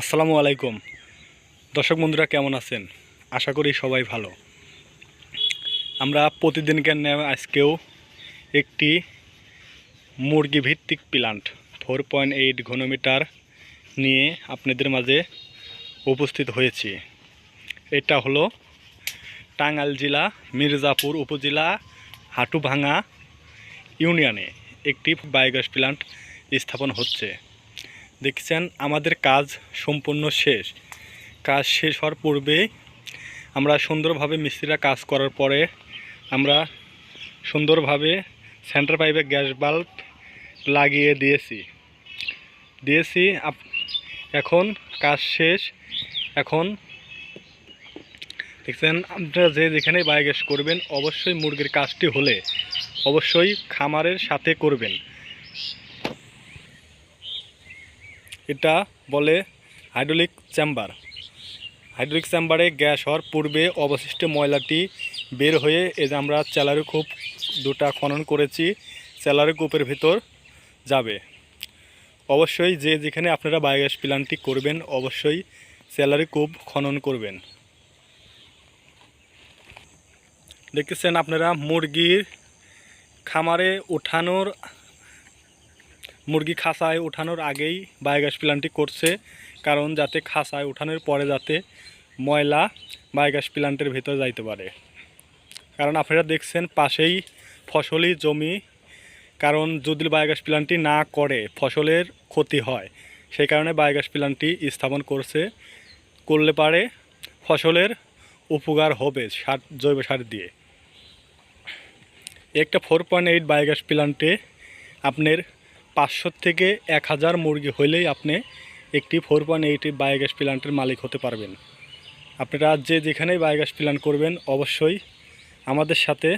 আসসালামু আলাইকুম। দর্শক বন্ধুরা, কেমন আছেন? আশা করি সবাই ভালো। আমরা প্রতিদিনকার ন্যায় আজকেও একটি মুরগি ভিত্তিক প্লান্ট ফোর পয়েন্ট এইট ঘনমিটার নিয়ে আপনাদের মাঝে উপস্থিত হয়েছি। এটা হলো টাঙ্গাইল জেলা, মির্জাপুর উপজেলা হাটুভাঙা ইউনিয়নে একটি বায়োগ্যাস প্লান্ট স্থাপন হচ্ছে। দেখছেন, আমাদের কাজ সম্পূর্ণ শেষ। কাজ শেষ হওয়ার পূর্বে আমরা সুন্দরভাবে মিস্ত্রিরা কাজ করার পরে আমরা সুন্দরভাবে সেন্টার পাইপে গ্যাস বাল্ব লাগিয়ে দিয়েছি। দিয়েছি এখন কাজ শেষ। এখন দেখছেন, আপনারা যে যেখানে বায়োগ্যাস করবেন, অবশ্যই মুরগির কাজটি হলে অবশ্যই খামারের সাথে করবেন। এটা বলে হাইড্রোলিক চেম্বার। হাইড্রোলিক চেম্বারে গ্যাস হওয়ার পূর্বে অবশিষ্ট ময়লাটি বের হয়ে এই যে আমরা চ্যালারি কূপ দুটা খনন করেছি, চ্যালারি কূপের ভিতর যাবে। অবশ্যই যে যেখানে আপনারা বায়োগ্যাস প্ল্যান্টটি করবেন, অবশ্যই স্যালারি কূপ খনন করবেন। দেখতেছেন আপনারা মুরগির খামারে ওঠানোর মুরগি খাঁচায় ওঠানোর আগেই বায়োগ্যাস প্ল্যান্টটি করছে, কারণ যাতে খাঁচায় ওঠানোর পরে যাতে ময়লা বায়োগ্যাস প্ল্যান্টের ভেতরে যাইতে পারে। কারণ আপনারা দেখছেন পাশেই ফসলি জমি, কারণ যদি বায়োগ্যাস প্ল্যান্টটি না করে ফসলের ক্ষতি হয়, সেই কারণে বায়োগ্যাস প্ল্যান্টটি স্থাপন করছে। করলে পারে ফসলের উপকার হবে সার, জৈব সার দিয়ে। একটা ফোর পয়েন্ট এইট বায়োগ্যাস প্ল্যান্টে আপনার পাঁচশো থেকে এক হাজার মুরগি হলেই আপনি একটি ফোর পয়েন্ট এইট বায়োগ্যাস প্ল্যান্টের মালিক হতে পারবেন। আপনারা যে যেখানেই বায়োগ্যাস প্ল্যান্ট করবেন, অবশ্যই আমাদের সাথে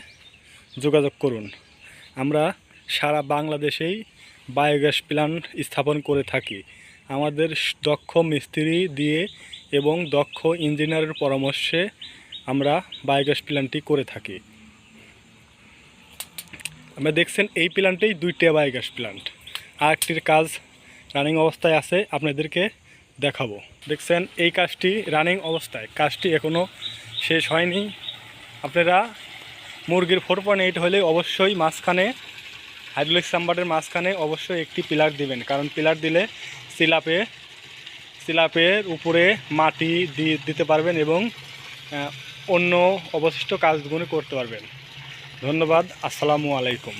যোগাযোগ করুন। আমরা সারা বাংলাদেশেই বায়োগ্যাস প্ল্যান্ট স্থাপন করে থাকি। আমাদের দক্ষ মিস্ত্রি দিয়ে এবং দক্ষ ইঞ্জিনিয়ারের পরামর্শে আমরা বায়োগ্যাস প্ল্যান্টটি করে থাকি। আমরা দেখছেন এই প্ল্যান্টেই দুইটা বায়োগ্যাস প্ল্যান্ট আর একটির কাজ রানিং অবস্থায় আছে, আপনাদেরকে দেখাবো। দেখছেন, এই কাজটি রানিং অবস্থায়। কাজটি এখনও শেষ হয়নি। আপনারা মুরগির ফোর পয়েন্ট এইট হলে অবশ্যই মাঝখানে হাইড্রোলিক চাম্বারের মাঝখানে অবশ্যই একটি পিলার দিবেন। কারণ পিলার দিলে সিলাপে সিলাপের উপরে মাটি দিতে পারবেন এবং অন্য অবশিষ্ট কাজগুলো করতে পারবেন। ধন্যবাদ, আসসালামু আলাইকুম।